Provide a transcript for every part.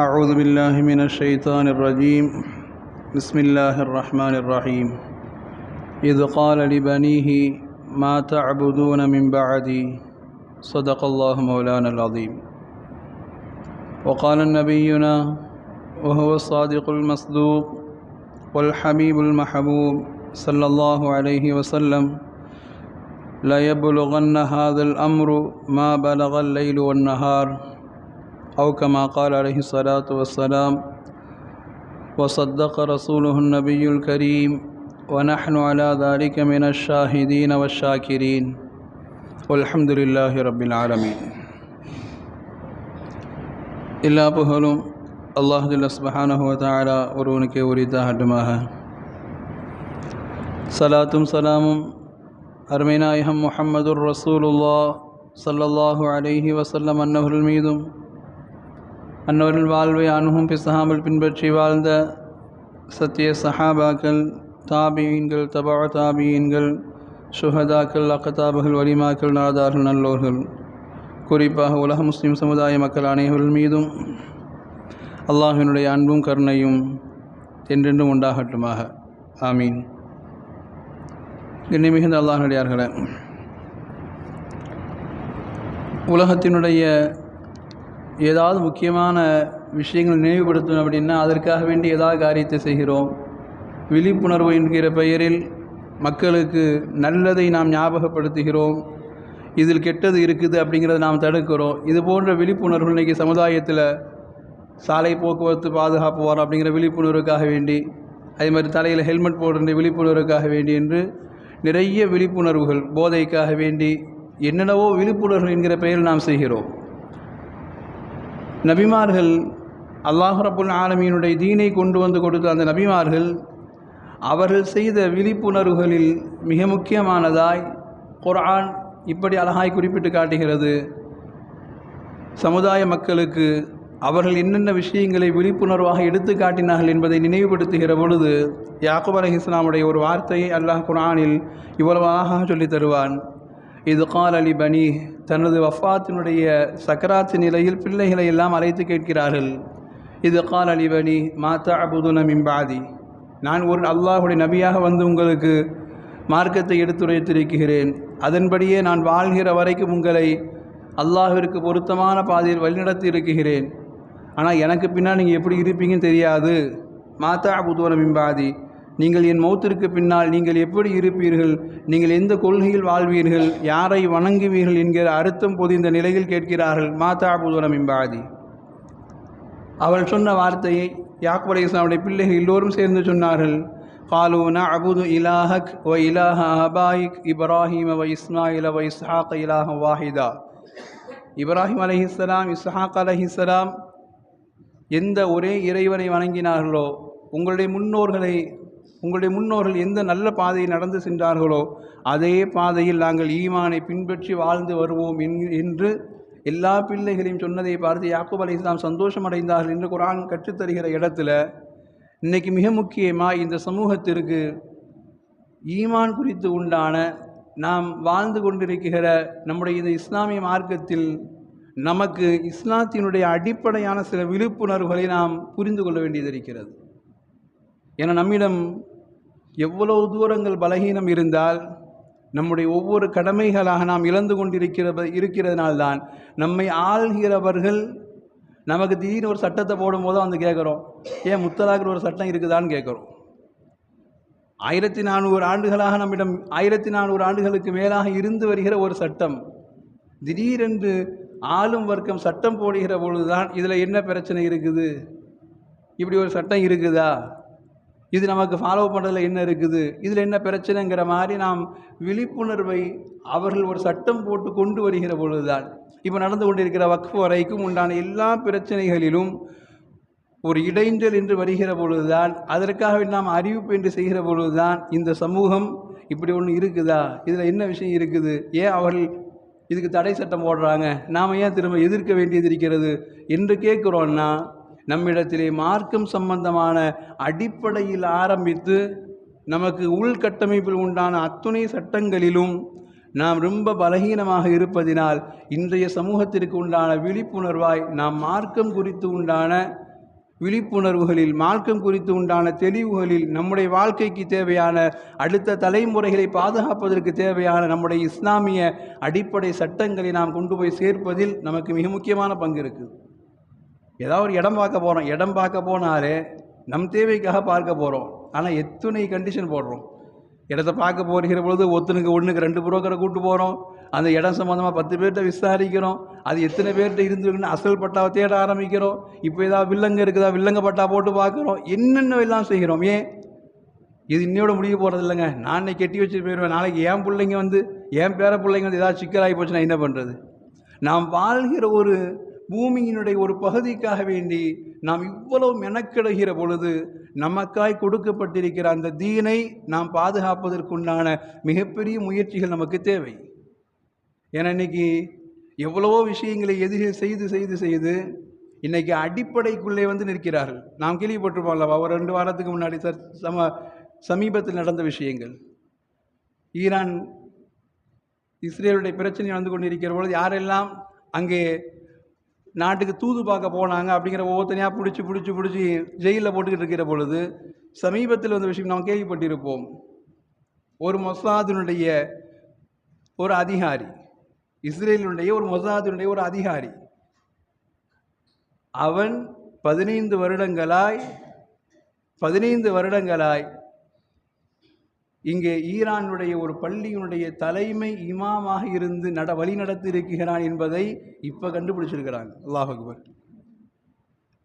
أعوذ بالله من الشيطان الرجيم. بسم الله الرحمن الرحيم. إذ قال لبنيه ما تعبدون من بعدي؟ صدق الله مولانا العظيم. وقال نبينا وهو الصادق المصدوق والحبيب المحبوب صلى الله عليه وسلم لا يبلغن هذا الأمر ما بلغ الليل والنهار. أو كما قال عليه الصلاة والسلام وصدق رسوله النبي الكريم ونحن على ذلك من الشاهدين والشاكرين والحمد لله رب العالمين எல்லா புகழும் அல்லாஹுல்ல சுபஹானஹு தாலா ஒருவனுக்கே உரித்தாகட்டுமாக சலாத்தும் சலாமும் அருமைநாயகம் முஹம்மதுர் ரசூலுல்லா சல்லல்லாஹு அலைஹி வசல்லம் அன்னவர்கள் மீதும் அன்னவரின் வாழ்வை அணுகும் பிசகாமல் பின்பற்றி வாழ்ந்த சத்திய சஹாபாக்கள் தாபியீன்கள் தபா தாபியீன்கள் சுஹதாக்கள் அக்கதாபுகள் வலிமாக்கள் நாதார்கள் நல்லோர்கள். குறிப்பாக உலக முஸ்லீம் சமுதாய மக்கள் அனைவர்கள் மீதும் அல்லாஹினுடைய அன்பும் கருணையும் என்றென்றும் உண்டாகட்டுமாக. ஆமீன். கண்ணி மிகுந்த அல்லாஹனுடையார்களே உலகத்தினுடைய ஏதாவது முக்கியமான விஷயங்கள் நினைவுபடுத்தணும் அப்படின்னா அதற்காக வேண்டி ஏதாவது காரியத்தை செய்கிறோம். விழிப்புணர்வு என்கிற பெயரில் மக்களுக்கு நல்லதை நாம் ஞாபகப்படுத்துகிறோம். இதில் கெட்டது இருக்குது அப்படிங்கிறத நாம் தடுக்கிறோம். இது போன்ற விழிப்புணர்வு இன்றைக்கி சமுதாயத்தில் சாலை போக்குவரத்து பாதுகாப்பு வாரம் அப்படிங்கிற விழிப்புணர்வுக்காக வேண்டி அதே மாதிரி தலையில் ஹெல்மெட் போடுற விழிப்புணர்வுக்காக வேண்டி என்று நிறைய விழிப்புணர்வுகள் போதைக்காக வேண்டி என்னென்னவோ விழிப்புணர்வு என்கிற பெயரில் நாம் செய்கிறோம். நபிமார்கள் அல்லாஹ் ரபுல் ஆலமீனுடைய தீனை கொண்டு வந்து கொடுத்த அந்த நபிமார்கள் அவர்கள் செய்த விழிப்புணர்வுகளில் மிக முக்கியமானதாய் குர்ஆன் இப்படி அழகாய் குறிப்பிட்டு காட்டுகிறது. சமுதாய மக்களுக்கு அவர்கள் என்னென்ன விஷயங்களை விழிப்புணர்வாக எடுத்து காட்டினார்கள் என்பதை நினைவுபடுத்துகிற பொழுது யாக்குப் அலி இஸ்லாமுடைய ஒரு வார்த்தையை அல்லாஹ் குரானில் இவ்வளவு அழகாக சொல்லித் தருவான். இது கால் அலி பனி தனது வஃபாத்தினுடைய சக்கராத்து நிலையில் பிள்ளைகளை எல்லாம் அழைத்து கேட்கிறார்கள். இது கால் அலிபனி மாதா அபுதுன மிம்பாதி நான் ஒரு அல்லாஹுடைய நபியாக வந்து உங்களுக்கு மார்க்கத்தை எடுத்துரைத்திருக்கிறேன். அதன்படியே நான் வாழ்கிற வரைக்கும் உங்களை அல்லாஹிற்கு பொருத்தமான பாதையில் வழிநடத்தி இருக்கிறேன். ஆனால் எனக்கு பின்னால் நீங்கள் எப்படி இருப்பீங்கன்னு தெரியாது. மாதா அபுதுவன மிம்பாதி நீங்கள் என் மௌத்திற்கு பின்னால் நீங்கள் எப்படி இருப்பீர்கள் நீங்கள் எந்த கொள்கையில் வாழ்வீர்கள் யாரை வணங்குவீர்கள் என்கிற அர்த்தம் பொதிந்த நிலையில் கேட்கிறார்கள் மாதா அபுதுவன மிம்பாதி அவள் சொன்ன வார்த்தையை யாக்குப் அலி இஸ்லாமுடைய பிள்ளைகள் எல்லோரும் சேர்ந்து சொன்னார்கள் قالوا نعبد إلهك وإله آبائك إبراهيم وإسماعيل وإسحاق إلها واحدا இப்ராஹிம் அலஹிஸ்லாம் இஸ்ஹாக் அலஹிஸ்லாம் எந்த ஒரே இறைவனை வணங்கினார்களோ உங்களுடைய முன்னோர்களை உங்களுடைய முன்னோர்கள் எந்த நல்ல பாதையில் நடந்து சென்றார்களோ அதே பாதையில் நாங்கள் ஈமானை பின்பற்றி வாழ்ந்து வருவோம் என்று எல்லா பிள்ளைகளையும் சொன்னதை பார்த்து யாக்கூப் அலி இஸ்லாம் சந்தோஷம் அடைந்தார்கள் என்று குரான் கற்றுத்தருகிற இடத்துல இன்றைக்கி மிக முக்கியமாக இந்த சமூகத்திற்கு ஈமான் குறித்து உண்டான நாம் வாழ்ந்து கொண்டிருக்கிற நம்முடைய இந்த இஸ்லாமிய மார்க்கத்தில் நமக்கு இஸ்லாத்தினுடைய அடிப்படையான சில விழிப்புணர்வுகளை நாம் புரிந்து கொள்ள வேண்டியது இருக்கிறது. என நம்மிடம் எவ்வளவு தூரங்கள் பலகீனம் இருந்தால் நம்முடைய ஒவ்வொரு கடமைகளாக நாம் இழந்து கொண்டிருக்கிற இருக்கிறதுனால்தான் நம்மை ஆள்கிறவர்கள் நமக்கு திடீர்னு ஒரு சட்டத்தை போடும்போது வந்து கேட்குறோம் ஏன் முத்தலாக்கிற ஒரு சட்டம் இருக்குதான்னு கேட்குறோம். ஆயிரத்தி நானூறு ஆண்டுகளாக நம்மிடம் ஆயிரத்தி நானூறு ஆண்டுகளுக்கு மேலாக இருந்து வருகிற ஒரு சட்டம் திடீரென்று ஆளும் வர்க்கம் சட்டம் போடுகிற பொழுதுதான் இதில் என்ன பிரச்சனை இருக்குது? இப்படி ஒரு சட்டம் இருக்குதா? இது நமக்கு ஃபாலோ பண்ணுறதுல என்ன இருக்குது? இதில் என்ன பிரச்சனைங்கிற மாதிரி நாம் விழிப்புணர்வை அவர்கள் ஒரு சட்டம் போட்டு கொண்டு வருகிற பொழுதுதான். இப்போ நடந்து கொண்டிருக்கிற வக்ஃப் வரைக்கும் உண்டான எல்லா பிரச்சனைகளிலும் ஒரு இடைஞ்சல் என்று வருகிற பொழுதுதான் அதற்காக நாம் அறிவிப்பு என்று செய்கிற பொழுதுதான் இந்த சமூகம் இப்படி ஒன்று இருக்குதா? இதில் என்ன விஷயம் இருக்குது? ஏன் அவர்கள் இதுக்கு தடை சட்டம் போடுறாங்க? நாம் ஏன் திரும்ப எதிர்க்க வேண்டியது இருக்கிறது? என்று கேட்குறோன்னா நம்மிடத்திலே மார்க்கம் சம்பந்தமான அடிப்படையில் ஆரம்பித்து நமக்கு உள்கட்டமைப்பில் உண்டான அத்துணை சட்டங்களிலும் நாம் ரொம்ப பலகீனமாக இருப்பதினால் இன்றைய சமூகத்திற்கு உண்டான விழிப்புணர்வாய் நாம் மார்க்கம் குறித்து உண்டான விழிப்புணர்வுகளில் மார்க்கம் குறித்து உண்டான தெளிவுகளில் நம்முடைய வாழ்க்கைக்கு தேவையான அடுத்த தலைமுறைகளை பாதுகாப்பதற்கு தேவையான நம்முடைய இஸ்லாமிய அடிப்படை சட்டங்களை நாம் கொண்டு போய் சேர்ப்பதில் நமக்கு மிக முக்கியமான பங்கு இருக்குது. ஏதாவது ஒரு இடம் பார்க்க போகிறோம் இடம் பார்க்க போனாலே நம் தேவைக்காக பார்க்க போகிறோம் ஆனால் எத்தனை கண்டிஷன் போடுறோம்? இடத்த பார்க்க போகிற பொழுது ஒத்துனுக்கு ஒன்றுக்கு ரெண்டு புரோக்கரை கூப்பிட்டு போகிறோம் அந்த இடம் சம்மந்தமாக பத்து பேர்கிட்ட விசாரிக்கிறோம். அது எத்தனை பேர்கிட்ட இருந்துருக்குன்னு அசல் பட்டாவை தேட ஆரம்பிக்கிறோம். இப்போ ஏதாவது வில்லங்க இருக்குதா வில்லங்க பட்டா போட்டு பார்க்குறோம். என்னென்ன எல்லாம் செய்கிறோம். ஏன்? இது இன்னையோட முடிய போகிறது இல்லைங்க. நான் இன்னைக்கு கெட்டி வச்சுட்டு போயிடுவேன் நாளைக்கு என் பிள்ளைங்க வந்து என் பேர பிள்ளைங்க வந்து ஏதாவது சிக்கலாகி போச்சுன்னா என்ன பண்ணுறது நாம் வாழ்கிற ஒரு பூமியினுடைய ஒரு பகுதிக்காக வேண்டி நாம் இவ்வளவு மெனக்கிடுகிற பொழுது நமக்காய் கொடுக்கப்பட்டிருக்கிற அந்த தீனை நாம் பாதுகாப்பதற்குண்டான மிகப்பெரிய முயற்சிகள் நமக்கு தேவை. ஏன்னா இன்னைக்கு எவ்வளவோ விஷயங்களை எதிரில் செய்து செய்து செய்து இன்னைக்கு அடிப்படைக்குள்ளே வந்து நிற்கிறார்கள். நாம் கேள்விப்பட்டிருப்போம் அல்லவா ஒரு ரெண்டு வாரத்துக்கு முன்னாடி ச- சம சமீபத்தில் நடந்த விஷயங்கள். ஈரான் இஸ்ரேலுடைய பிரச்சனை நடந்து கொண்டிருக்கிற பொழுது யாரெல்லாம் அங்கே நாட்டுக்கு தூது பார்க்க போனாங்க அப்படிங்கிற ஒவ்வொருத்தனையாக பிடிச்சி பிடிச்சி பிடிச்சி ஜெயிலில் போட்டுக்கிட்டு இருக்கிற பொழுது சமீபத்தில் வந்த விஷயம் நாம் கேள்விப்பட்டிருப்போம். ஒரு மொசாதினுடைய ஒரு அதிகாரி இஸ்ரேலினுடைய ஒரு மொசாதினுடைய ஒரு அதிகாரி அவன் பதினைந்து வருடங்களாய் பதினைந்து வருடங்களாய் இங்கே ஈரானுடைய ஒரு பள்ளியினுடைய தலைமை இமாமாக இருந்து நட வழி நடத்தி இருக்கிறான் என்பதை இப்போ கண்டுபிடிச்சிருக்கிறாங்க. அல்லாஹ் அக்பர்.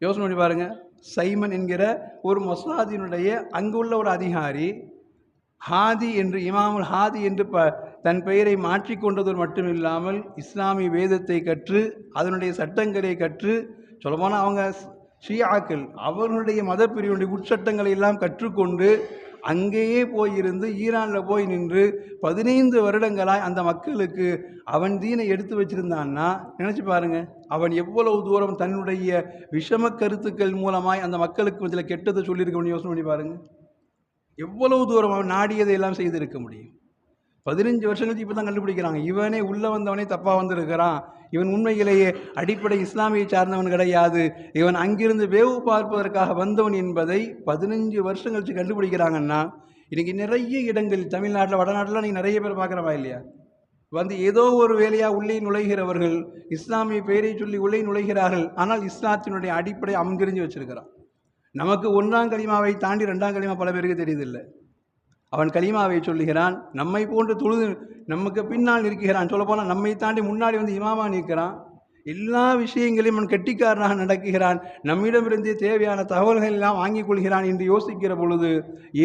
யோசனை பண்ணி பாருங்க. சைமன் என்கிற ஒரு மொசாதினுடைய அங்குள்ள ஒரு அதிகாரி ஹாதி என்று இமாமுல் ஹாதி என்று ப தன் பெயரை மாற்றிக்கொண்டதோடு மட்டும் இல்லாமல் இஸ்லாமிய வேதத்தை கற்று அதனுடைய சட்டங்களை கற்று சொல்லப்போனால் அவங்க ஷியாக்கள் அவர்களுடைய மதப்பிரிவுடைய உட்சட்டங்களை எல்லாம் கற்றுக்கொண்டு அங்கேயே போயிருந்து ஈரானில் போய் நின்று பதினைந்து வருடங்களாய் அந்த மக்களுக்கு அவன் தீனை எடுத்து வச்சிருந்தான்னா நினச்சி பாருங்க அவன் எவ்வளவு தூரம் தன்னுடைய விஷம கருத்துக்கள் மூலமாய் அந்த மக்களுக்கு இதில் கெட்டதை சொல்லியிருக்கணும்னு யோசனை பண்ணி பாருங்க. எவ்வளவு தூரம் அவன் நாடியதை எல்லாம் செய்திருக்க முடியும். பதினஞ்சு வருஷம் கழிச்சு இப்போ தான் கண்டுபிடிக்கிறாங்க. இவனே உள்ளே வந்தவனே தப்பாக வந்திருக்கிறான். இவன் உண்மையிலேயே அடிப்படை இஸ்லாமியை சார்ந்தவன் கிடையாது. இவன் அங்கிருந்து வேவு பார்ப்பதற்காக வந்தவன் என்பதை பதினஞ்சு வருஷம் கழிச்சு கண்டுபிடிக்கிறாங்கன்னா இன்றைக்கி நிறைய இடங்கள் தமிழ்நாட்டில் வடநாட்டில் நீங்கள் நிறைய பேர் பார்க்குறவா இல்லையா? வந்து ஏதோ ஒரு வேலையாக உள்ளே நுழைகிறவர்கள் இஸ்லாமிய பெயரை சொல்லி உள்ளே நுழைகிறார்கள் ஆனால் இஸ்லாத்தினுடைய அடிப்படை அங்கிருந்து வச்சிருக்கிறான். நமக்கு ஒன்றாம் கலிமாவை தாண்டி ரெண்டாம் கலிமா பல பேருக்கு தெரியுதில்லை அவன் கலிமாவை சொல்லுகிறான் நம்மை போன்று தொழுது நமக்கு பின்னால் நிற்கிறான். சொல்லப்போனால் நம்மை தாண்டி முன்னாடி வந்து இமாமா நிற்கிறான். எல்லா விஷயங்களையும் அவன் கெட்டிக்காரனாக நடக்குகிறான். நம்மிடமிருந்து தேவையான தகவல்கள் எல்லாம் வாங்கிக் கொள்கிறான் என்று யோசிக்கிற பொழுது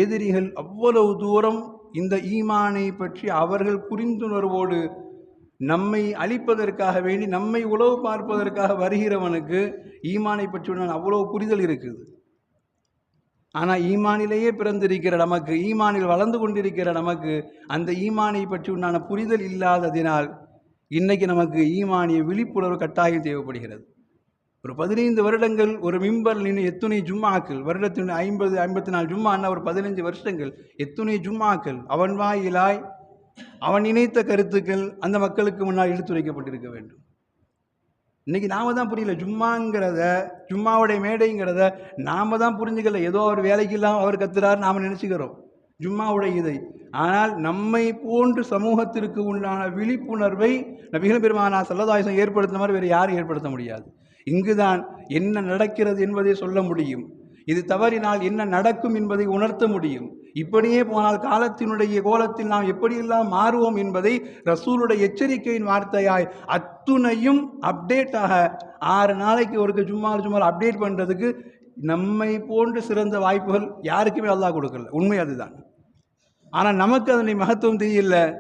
எதிரிகள் அவ்வளவு தூரம் இந்த ஈமானை பற்றி அவர்கள் புரிந்துணர்வோடு நம்மை அழிப்பதற்காக வேண்டி நம்மை உளவு பார்ப்பதற்காக வருகிறவனுக்கு ஈமானை பற்றி அவ்வளோ அவ்வளவு புரிதல் இருக்குது. ஆனால் ஈமானிலேயே பிறந்திருக்கிற நமக்கு ஈமானில் வளர்ந்து கொண்டிருக்கிற நமக்கு அந்த ஈமானை பற்றி உண்டான புரிதல் இல்லாததினால் இன்றைக்கு நமக்கு ஈமானிய விழிப்புணர்வு கட்டாயம் தேவைப்படுகிறது. ஒரு பதினைந்து வருடங்கள் ஒரு மிம்பர் நின்று எத்துணை ஜும்மாக்கள் வருடத்தின் ஐம்பது ஐம்பத்தி நாலு ஜும்மான்னா ஒரு பதினைஞ்சு வருஷங்கள் எத்துணை ஜும்மாக்கள் அவன் வாயிலாய் அவன் நினைத்த கருத்துக்கள் அந்த மக்களுக்கு முன்னால் எடுத்துரைக்கப்பட்டிருக்க வேண்டும். இன்னைக்கு நாம தான் புரியல. ஜும்மாங்கிறத ஜும்மாவுடைய மேடைங்கிறத நாம தான் புரிஞ்சுக்கல. ஏதோ அவர் வேலைக்கு இல்லாமல் அவர் கத்துறாரு நாம் நினச்சிக்கிறோம். ஜும்மாவுடைய இதை. ஆனால் நம்மை போன்று சமூகத்திற்கு உண்டான விழிப்புணர்வை நபிகள் பெருமானா சல்லதாயசம் ஏற்படுத்தின மாதிரி வேறு யாரும் ஏற்படுத்த முடியாது. இங்குதான் என்ன நடக்கிறது என்பதை சொல்ல முடியும். இது தவறினால் என்ன நடக்கும் என்பதை உணர்த்த முடியும். இப்படியே போனால் காலத்தினுடைய கோலத்தில் நாம் எப்படியெல்லாம் மாறுவோம் என்பதை ரசூலுடைய எச்சரிக்கையின் வார்த்தையாய் அத்துணையும் அப்டேட்டாக ஆறு நாளைக்கு ஒரு சும்மா சும்மா அப்டேட் பண்ணுறதுக்கு நம்மை போன்று சிறந்த வாய்ப்புகள் யாருக்குமே அல்லா கொடுக்கல. உண்மை அதுதான். ஆனால் நமக்கு அதனை மகத்துவம் தெரியல.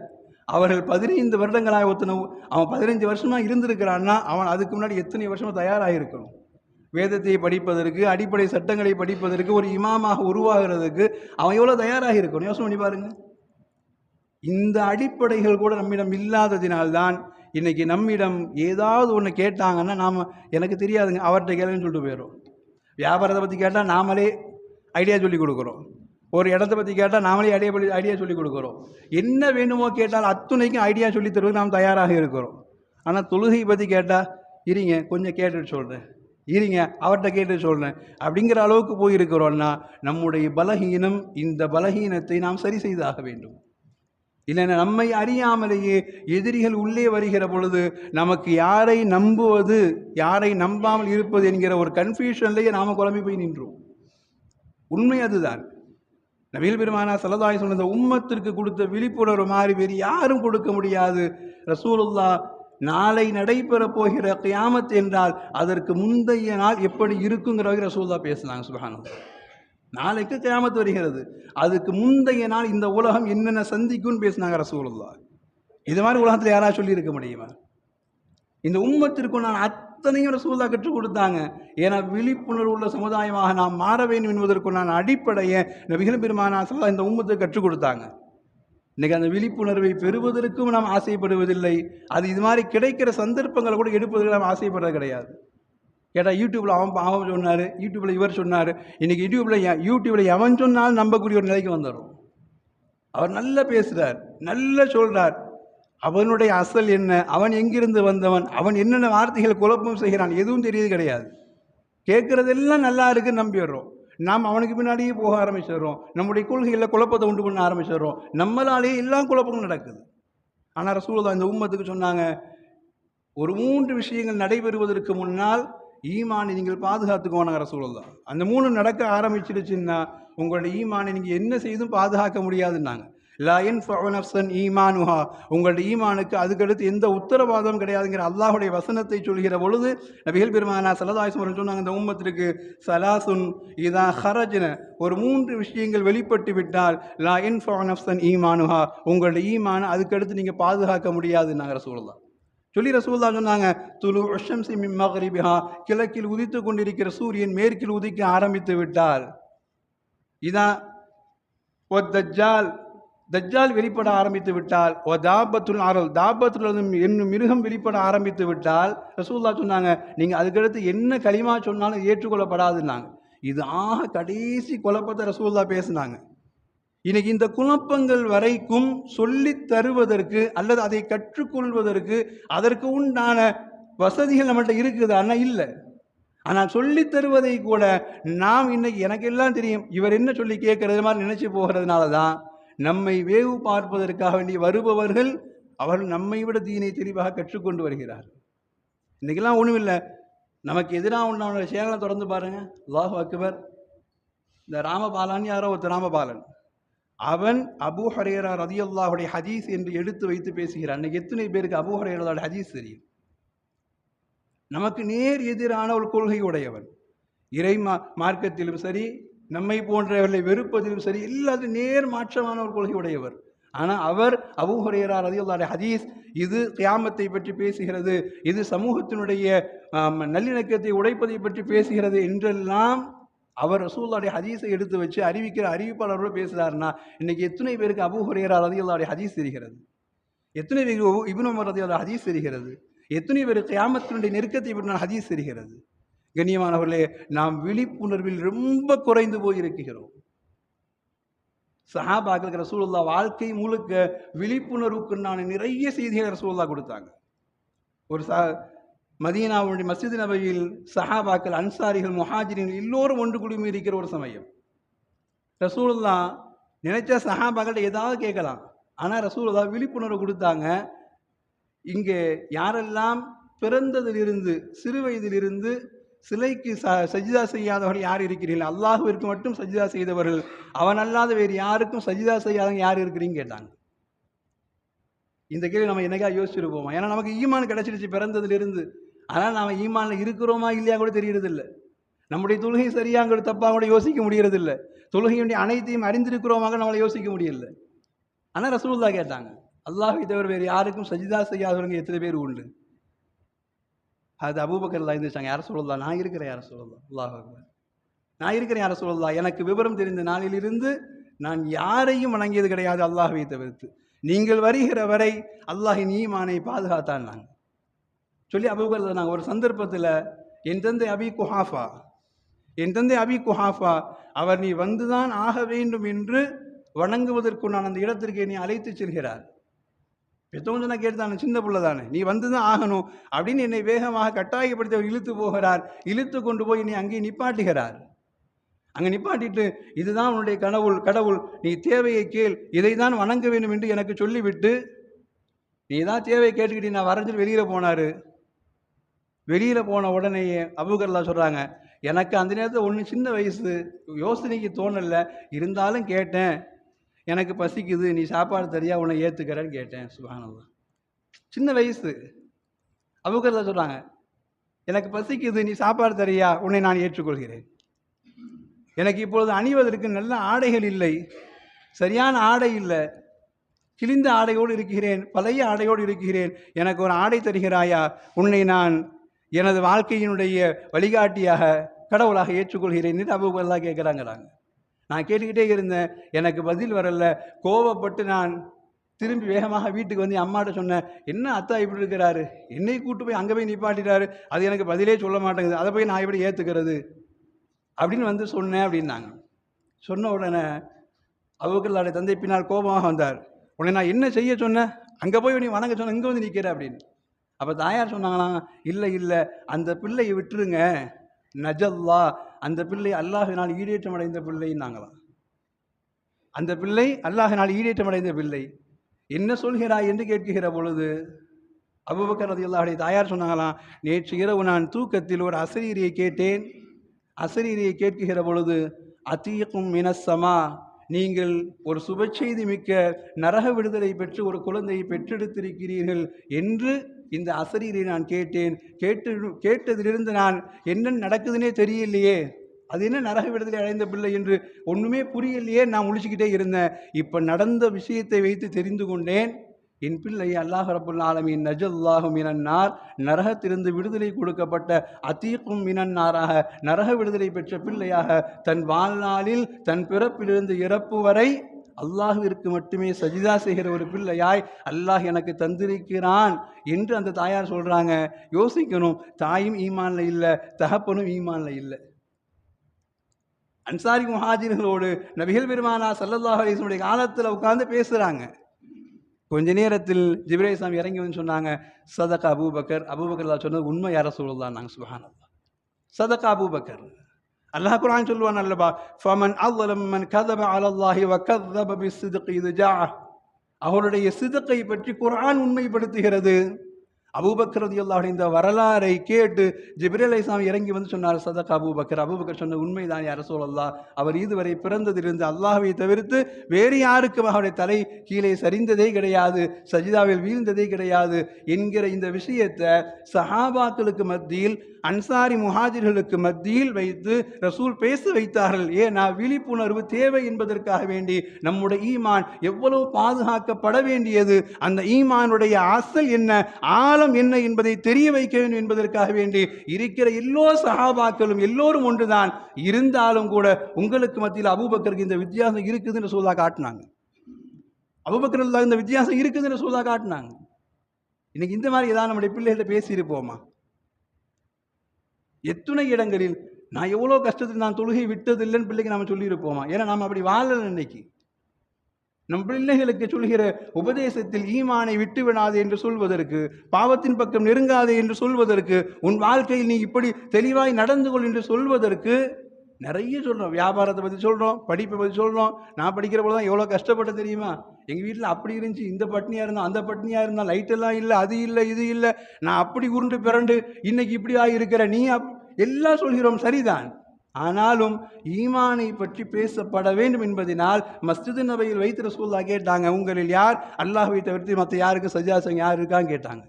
அவர்கள் பதினைந்து வருடங்களாக ஒருத்தன அவன் பதினைஞ்சு வருஷமாக இருந்திருக்கிறான்னா அவன் அதுக்கு முன்னாடி எத்தனை வருஷமாக தயாராக இருக்கணும் வேதத்தை படிப்பதற்கு அடிப்படை சட்டங்களை படிப்பதற்கு ஒரு இமாமாக உருவாகிறதுக்கு அவன் எவ்வளோ தயாராக இருக்கணும்? யோசனை பண்ணி பாருங்க. இந்த அடிப்படைகள் கூட நம்மிடம் இல்லாததினால்தான் இன்னைக்கு நம்மிடம் ஏதாவது ஒன்று கேட்டாங்கன்னா நாம் எனக்கு தெரியாதுங்க அவர்கிட்ட கேளுன்னு சொல்லிட்டு போயிடும் வியாபாரத்தை பற்றி கேட்டால் நாமளே ஐடியா சொல்லி கொடுக்குறோம். ஒரு இடத்த பற்றி கேட்டால் நாமளே ஐடியா படி ஐடியா சொல்லி கொடுக்குறோம். என்ன வேணுமோ கேட்டால் அத்துணைக்கும் ஐடியா சொல்லி தருவதற்கு நாம் தயாராக இருக்கிறோம். ஆனால் தொழுகை பற்றி கேட்டால் இருங்க கொஞ்சம் கேட்டுட்டு சொல்கிறேன் இருங்க அவர்கிட்ட கேட்டு சொல்கிறேன் அப்படிங்கிற அளவுக்கு போயிருக்கிறோம்னா நம்முடைய பலகீனம் இந்த பலகீனத்தை நாம் சரி செய்தாக வேண்டும். இல்லைன்னா நம்மை அறியாமலேயே எதிரிகள் உள்ளே வருகிற பொழுது நமக்கு யாரை நம்புவது யாரை நம்பாமல் இருப்பது என்கிற ஒரு கன்ஃபியூஷன்லேயே நாம் குழம்பி போய் நின்றோம். உண்மை அதுதான். நபீல் பெருமானா சலதாய் சொன்ன உம்மத்திற்கு கொடுத்த விழிப்புணர்வு மாதிரி வேறு யாரும் கொடுக்க முடியாது. ரசூலுல்லா நாளை நடைபெற போகிற கியாமத் என்றால் அதற்கு முந்தைய நாள் எப்படி இருக்குங்கிற வகை ரசூல்லா பேசுனாங்க சுபஹானம் நாளைக்கு கியாமத் வருகிறது. அதுக்கு முந்தைய நாள் இந்த உலகம் என்னென்ன சந்திக்கும்னு பேசினாங்க ரசூலுல்லா இது மாதிரி உலகத்தில் யாராவது சொல்லியிருக்க முடியுமா? இந்த உம்மத்திற்கும் நான் அத்தனையும் ரசூல்லா கற்றுக் கொடுத்தாங்க. ஏன்னா விழிப்புணர்வு உள்ள சமுதாயமாக நாம் மாற வேண்டும் என்பதற்குண்டான அடிப்படையை நபிகள் பெருமானா சொல்ல இந்த உம்மத்தை கற்றுக் கொடுத்தாங்க. இன்னைக்கு அந்த விழிப்புணர்வை பெறுவதற்கும் நாம் ஆசைப்படுவதில்லை. அது இது மாதிரி கிடைக்கிற சந்தர்ப்பங்களை கூட எடுப்பதற்கு நாம் ஆசைப்படுறது கிடையாது. கேட்டால் யூடியூப்பில் அவன் அவன் சொன்னார் யூடியூப்பில் இவர் சொன்னார். இன்றைக்கி யூடியூப்பில் யூடியூப்பில் எவன் சொன்னாலும் நம்பக்கூடிய ஒரு நிலைக்கு வந்துடும் அவர் நல்லா பேசுகிறார் நல்லா சொல்கிறார் அவனுடைய அசல் என்ன அவன் எங்கிருந்து வந்தவன் அவன் என்னென்ன வார்த்தைகள் குழப்பம் செய்கிறான் எதுவும் தெரியுது கிடையாது. கேட்குறதெல்லாம் நல்லா இருக்குன்னு நம்பிடுறோம். நாம் அவனுக்கு பின்னாடியே போக ஆரம்பிச்சிடுறோம். நம்முடைய கொள்கையில் குழப்பத்தை உண்டு பண்ண ஆரம்பிச்சிடுறோம். நம்மளாலேயே எல்லாம் குழப்பமும் நடக்குது. ஆனால் ரசூலதா இந்த உம்மத்துக்கு சொன்னாங்க ஒரு மூன்று விஷயங்கள் நடைபெறுவதற்கு முன்னால் ஈமானை நீங்கள் பாதுகாத்துக்கோனாங்க ரசூலுல்லாஹ். அந்த மூணு நடக்க ஆரம்பிச்சிடுச்சுன்னா உங்களுடைய ஈமானை நீங்கள் என்ன செய்தும் பாதுகாக்க முடியாதுன்னாங்க. லயன் நஃப்சன் ஈமானுஹா. உங்களுடைய ஈமானுக்கு அதுக்கடுத்து எந்த உத்தரவாதம் கிடையாதுங்கிற அல்லாஹுடைய வசனத்தை சொல்கிற பொழுது நபிகள் பெருமானா சலதாயசுமரன் சொன்னாங்க இந்த உம்மத்திற்கு சலாசுன் இதா ஹரஜின. ஒரு மூன்று விஷயங்கள் வெளிப்பட்டு விட்டால் லயன் நஃப்சன் ஈமானுஹா. உங்களுடைய ஈமான அதுக்கடுத்து நீங்கள் பாதுகாக்க முடியாதுன்னாங்க ரசூலுல்லாஹ். சொல்லி ரசூல்லா சொன்னாங்க துலு அஷம்சி மின் மகரிபிஹா. கிழக்கில் உதித்து கொண்டிருக்கிற சூரியன் மேற்கில் உதிக்க ஆரம்பித்து விட்டால். இதான் ஒத்தஜால் தஜ்ஜால் வெளிப்பட ஆரம்பித்து விட்டால் ஓ தாபத்துல் ஆரல் தாபத்துல் என்னும் மிருகம் வெளிப்பட ஆரம்பித்து விட்டால் ரசூல்லா சொன்னாங்க நீங்கள் அதுக்கடுத்து என்ன களிமா சொன்னாலும் ஏற்றுக்கொள்ளப்படாதுன்னாங்க. இது ஆக கடைசி குழப்பத்தை ரசூல்லா பேசினாங்க. இன்னைக்கு இந்த குழப்பங்கள் வரைக்கும் சொல்லி தருவதற்கு அல்லது அதை கற்றுக்கொள்வதற்கு அதற்கு உண்டான வசதிகள் நம்மள்ட்ட இருக்குது ஆனால் இல்லை. ஆனால் சொல்லி தருவதை கூட நாம் இன்னைக்கு எனக்கு எல்லாம் தெரியும் இவர் என்ன சொல்லி கேட்கறது மாதிரி நினைச்சு போகிறதுனால தான் நம்மை வேவு பார்ப்பதற்காக வேண்டி வருபவர்கள் அவர்கள் நம்மை விட தீனை தெளிவாக கற்றுக்கொண்டு வருகிறார்கள் இன்றைக்கெல்லாம் ஒன்றும் இல்லை நமக்கு எதிராக உண்டான சேனலை தொடர்ந்து பாருங்கள் அல்லாஹ் அக்பர். இந்த ராமபாலன் யாரோ ஒருத்தர் ராமபாலன். அவன் அபு ஹரேரா ரதியுல்லாஹுடைய ஹதீஸ் என்று எடுத்து வைத்து பேசுகிறான் அன்னைக்கு எத்தனை பேருக்கு அபூ ஹரேராவோட ஹதீஸ் தெரியும்? நமக்கு நேர் எதிரான ஒரு கொள்கை உடையவன் இறை மா மார்க்கத்திலும் சரி நம்மை போன்றவர்களை வெறுப்பதிலும் சரி இல்லாத நேர் மாற்றமான ஒரு கொள்கை உடையவர் ஆனால் அவர் அபூ ஹுரையரா ஹதீஸ் இது கியாமத்தை பற்றி பேசுகிறது இது சமூகத்தினுடைய நல்லிணக்கத்தை உடைப்பதை பற்றி பேசுகிறது என்றெல்லாம் அவர் ரசூல்லாடைய ஹதீஸை எடுத்து வச்சு அறிவிக்கிற அறிவிப்பாளரோடு பேசுகிறாருன்னா இன்னைக்கு எத்தனை பேருக்கு அபுஹுரையரார் ஹுரையரா ஹதீஸ் தெரிகிறது? எத்தனை பேருக்கு இபுன் உமர் ரதியுல்லா ஹதீஸ் தெரிகிறது? எத்தனை பேர் கியாமத்தினுடைய நெருக்கத்தை பற்றி ஹதீஸ் தெரிகிறது? கண்ணியமானவர்களே நாம் விழிப்புணர்வில் ரொம்ப குறைந்து போயிருக்கிறோம். சஹாபாக்களுக்கு ரசூலுல்லா வாழ்க்கை முழுக்க விழிப்புணர்வுக்குண்டான நிறைய செய்திகளை ரசூலுல்லா கொடுத்தாங்க. ஒரு சா மதீனாவுடைய மசித் நபையில் சஹாபாக்கள் அன்சாரிகள் முஹாஜிரின் எல்லோரும் ஒன்று குழுமி இருக்கிற ஒரு சமயம். ரசூலுல்லா நினைச்ச சஹாபாக்கள்கிட்ட ஏதாவது கேட்கலாம். ஆனால் ரசூலுல்லா விழிப்புணர்வு கொடுத்தாங்க. இங்கே யாரெல்லாம் பிறந்ததிலிருந்து சிறு வயதிலிருந்து சிலைக்கு ச சஜிதா செய்யாதவர்கள் யார் இருக்கிறீர்கள்? அல்லாஹுவிற்கு மட்டும் சஜிதா செய்தவர்கள். அவன் அல்லாத வேறு யாருக்கும் சஜிதா செய்யாதவங்க யார் இருக்கிறீங்க கேட்டாங்க. இந்த கேள்வி நம்ம என்னைக்கா யோசிச்சிருப்போமா? ஏன்னா நமக்கு ஈமான் கிடைச்சிருச்சு பிறந்ததுலேருந்து. ஆனால் நாம் ஈமானில் இருக்கிறோமா இல்லையா கூட தெரியறதில்ல. நம்முடைய தொழுகை சரியாங்கிற தப்பாக கூட யோசிக்க முடியறதில்ல. தொழுகையுடைய அனைத்தையும் அறிந்திருக்கிறோமாக நம்மளை யோசிக்க முடியல. ஆனால் ரசூலுல்லா கேட்டாங்க அல்லாஹை தவிர வேறு யாருக்கும் சஜிதா செய்யாதவங்க எத்தனை பேர் உண்டு? அது அபூபக்கர்லாம் இருந்துச்சாங்க யார சொல்லலாம் நான் இருக்கிறேன் யார சொல்லலாம் அல்லாஹ் அக்பர். நான் இருக்கிறேன் யார சொல்லலாம் எனக்கு விவரம் தெரிந்த நாளிலிருந்து நான் யாரையும் வணங்கியது கிடையாது அல்லாஹ்வை தவிர்த்து. நீங்கள் வருகிற வரை அல்லாஹின் ஈமானை பாதுகாத்தான் நாங்கள் சொல்லி அபூபக்கர் நாங்கள் ஒரு சந்தர்ப்பத்தில் என் தந்தை அபி குஹாஃபா என் தந்தை அபி குஹாஃபா அவர் நீ வந்துதான் ஆக வேண்டும் என்று வணங்குவதற்கு நான் அந்த இடத்திற்கு நீ அழைத்து செல்கிறார். பெத்தவங்க சொன்னா கேட்டுதானே சின்ன பிள்ளை தானே நீ வந்து தான் ஆகணும் அப்படின்னு என்னை வேகமாக கட்டாயப்படுத்தி அவர் இழுத்து போகிறார். இழுத்து கொண்டு போய் என்னை அங்கேயும் நிப்பாட்டுகிறார். அங்கே நிப்பாட்டிட்டு இதுதான் உன்னுடைய கடவுள் கடவுள் நீ தேவையை கேள் இதை தான் வணங்க வேண்டும் என்று எனக்கு சொல்லிவிட்டு நீ தான் தேவையை கேட்டுக்கிட்டு நான் வரைஞ்சிட்டு வெளியில் போனார். வெளியில் போன உடனேயே அபுகர்லா சொல்கிறாங்க எனக்கு அந்த நேரத்தில் ஒன்று சின்ன வயசு யோசனைக்கு தோணல இருந்தாலும் கேட்டேன். எனக்கு பசிக்குது நீ சாப்பாடு தரியா உன்னை ஏற்றுக்கிறேன்னு கேட்டேன் சுபானல்லா சின்ன வயசு. அபுகர்லா சொல்கிறாங்க எனக்கு பசிக்குது நீ சாப்பாடு தரியா உன்னை நான் ஏற்றுக்கொள்கிறேன். எனக்கு இப்பொழுது அணிவதற்கு நல்ல ஆடைகள் இல்லை. சரியான ஆடை இல்லை. கிழிந்த ஆடையோடு இருக்கிறேன் பழைய ஆடையோடு இருக்கிறேன். எனக்கு ஒரு ஆடை தருகிறாயா? உன்னை நான் எனது வாழ்க்கையினுடைய வழிகாட்டியாக கடவுளாக ஏற்றுக்கொள்கிறேன் என்று அபுபெல்லாம் கேட்குறாங்கிறாங்க நான் கேட்டுக்கிட்டே இருந்தேன். எனக்கு பதில் வரல. கோவப்பட்டு நான் திரும்பி வேகமாக வீட்டுக்கு வந்து அம்மாட்ட சொன்னேன். என்ன அத்தா இப்படி இருக்கிறாரு? என்னை கூட்டு போய் அங்கே போய் நிப்பாட்டிட்டாரு. அது எனக்கு பதிலே சொல்ல மாட்டேங்குது. அதை போய் நான் எப்படி ஏற்றுக்கிறது அப்படின்னு வந்து சொன்னேன் அப்படின்னாங்க. சொன்ன உடனே அபுக்கல்லாடைய தந்தை பின்னால் கோபமாக வந்தார். உடனே நான் என்ன செய்ய சொன்னேன்? அங்கே போய் நீ வணங்க சொன்ன இங்கே வந்து நிற்கிற அப்படின்னு. அப்போ தாயார் சொன்னாங்களாம் இல்லை இல்லை. அந்த பிள்ளையை விட்டுருங்க. நஜல்லா அந்த பிள்ளை அல்லாஹினால் ஈடேற்றம் அடைந்த பிள்ளைன்னாங்களாம் அந்த பிள்ளை அல்லாஹினால் ஈடேற்றம் அடைந்த பிள்ளை. என்ன சொல்கிறாய் என்று கேட்கிற பொழுது அபுபக்கர் ரதியுல்லாஹுடைய தாயார் சொன்னாங்களாம் நேற்று இரவு நான் தூக்கத்தில் ஒரு அசரீரியை கேட்டேன். அசரீரியை கேட்குகிற பொழுது அத்தீக்கும் மினசமா நீங்கள் ஒரு சுப செய்தி மிக்க நரக விடுதலை பெற்று ஒரு குழந்தையை பெற்றெடுத்திருக்கிறீர்கள் என்று இந்த அசரீரை நான் கேட்டேன். கேட்டு கேட்டதிலிருந்து நான் என்ன நடக்குதுன்னே தெரியலையே. அது என்ன நரக விடுதலை அடைந்த பிள்ளை என்று ஒன்றுமே புரியலையே நான் முழிச்சுக்கிட்டே இருந்தேன். இப்போ நடந்த விஷயத்தை வைத்து தெரிந்து கொண்டேன். என் பிள்ளை அல்லாஹ் ரபுல் ஆலமின் நஜல்லாஹு இனன்னார் நரகத்திலிருந்து விடுதலை கொடுக்கப்பட்ட அத்தீக்கும் மினன்னாராக நரக விடுதலை பெற்ற பிள்ளையாக தன் வாழ்நாளில் தன் பிறப்பிலிருந்து இறப்பு வரை அல்லாஹுவிற்கு மட்டுமே சஜிதா செய்கிற ஒரு பிள்ளையாய் அல்லாஹ் எனக்கு தந்திருக்கிறான் என்று அந்த தாயார் சொல்கிறாங்க யோசிக்கணும். தாயும் ஈமான்ல இல்லை தகப்பனும் ஈமான்ல இல்லை. அன்சாரி முஹாஜிர்களோடு நபிகள் பெருமானா சல்லல்லாஹு காலத்தில் உட்கார்ந்து பேசுகிறாங்க கொஞ்ச நேரத்தில் ஜிப்ரே சாமி இறங்கி வந்து சொன்னாங்க சதக் அபூபக்கர். அபூபக்கர் சொன்னது உண்மை யார சொல்லலாம் நாங்கள் சுபஹானல்லா சதக் அபூபக்கர். அல்லாஹ் குர்ஆன் சொல்லுவான் அல்லவா ஃபமன் அவ்வலம் மன் கதப அலல்லாஹி வ கதப பிஸ்ஸித்கி இது ஜா அவருடைய சிதக்கை பற்றி குர்ஆன் உண்மைப்படுத்துகிறது அபூபக்ரதி அல்லாஹ் இந்த வரலாறை கேட்டு ஜிப்ரேல் இஸ்லாம் இறங்கி வந்து சொன்னார் சதக் அபூபக்கர். அபூபக்கர் சொன்ன உண்மைதான் யார சொல்லலாம் அவர் இதுவரை பிறந்ததிலிருந்து அல்லாஹை தவிர்த்து வேறு யாருக்கும் அவருடைய தலை கீழே சரிந்ததே கிடையாது சஜிதாவில் வீழ்ந்ததே கிடையாது என்கிற இந்த விஷயத்தை சஹாபாக்களுக்கு மத்தியில் அன்சாரி முஹாஜிர்களுக்கு மத்தியில் வைத்து ரசூல் பேச வைத்தார்கள். ஏன்னா விழிப்புணர்வு தேவை என்பதற்காக வேண்டி நம்முடைய ஈமான் எவ்வளவு பாதுகாக்கப்பட வேண்டியது அந்த ஈமானுடைய அசல் என்ன? ஆள் ஆழம் என்ன என்பதை தெரிய வைக்க வேண்டும் என்பதற்காக வேண்டி இருக்கிற எல்லோ சகாபாக்களும் எல்லோரும் ஒன்றுதான். இருந்தாலும் கூட உங்களுக்கு மத்தியில் அபுபக்கருக்கு இந்த வித்தியாசம் இருக்குதுன்னு சொல்லா காட்டினாங்க. அபுபக்கரில் இந்த வித்தியாசம் இருக்குதுன்னு சொல்லா காட்டினாங்க. இன்னைக்கு இந்த மாதிரி ஏதாவது நம்முடைய பிள்ளைகள்ட்ட பேசியிருப்போமா? எத்தனை இடங்களில் நான் எவ்வளோ கஷ்டத்தில் நான் தொழுகை விட்டதில்லைன்னு பிள்ளைக்கு நம்ம சொல்லியிருப்போமா? ஏன்னா நாம் அப்படி வாழலை இன்னைக்கு. நம் பிள்ளைகளுக்கு சொல்கிற உபதேசத்தில் ஈமானை விட்டு விடாது என்று சொல்வதற்கு பாவத்தின் பக்கம் நெருங்காதே என்று சொல்வதற்கு உன் வாழ்க்கையில் நீ இப்படி தெளிவாய் நடந்து கொள் என்று சொல்வதற்கு நிறைய சொல்கிறோம் வியாபாரத்தை பற்றி சொல்கிறோம் படிப்பை பற்றி சொல்கிறோம் நான் படிக்கிற போது தான் எவ்வளோ கஷ்டப்பட்ட தெரியுமா? எங்கள் வீட்டில் அப்படி இருந்துச்சு. இந்த பட்னியாக இருந்தால் அந்த பட்னியாக இருந்தால் லைட்டெல்லாம் இல்லை அது இல்லை இது இல்லை. நான் அப்படி உருண்டு பிறண்டு இன்னைக்கு இப்படி ஆகியிருக்கிற நீ அப் எல்லாம் சொல்கிறோம். சரிதான். ஆனாலும் ஈமானை பற்றி பேசப்பட வேண்டும் என்பதனால் மஸ்ஜிது நபையில் வைத்து ரசூல்லா கேட்டாங்க உங்களில் யார் அல்லாஹ்வை தவிர்த்து மற்ற யாருக்கு சஜாசம் யார் இருக்கான்னு கேட்டாங்க.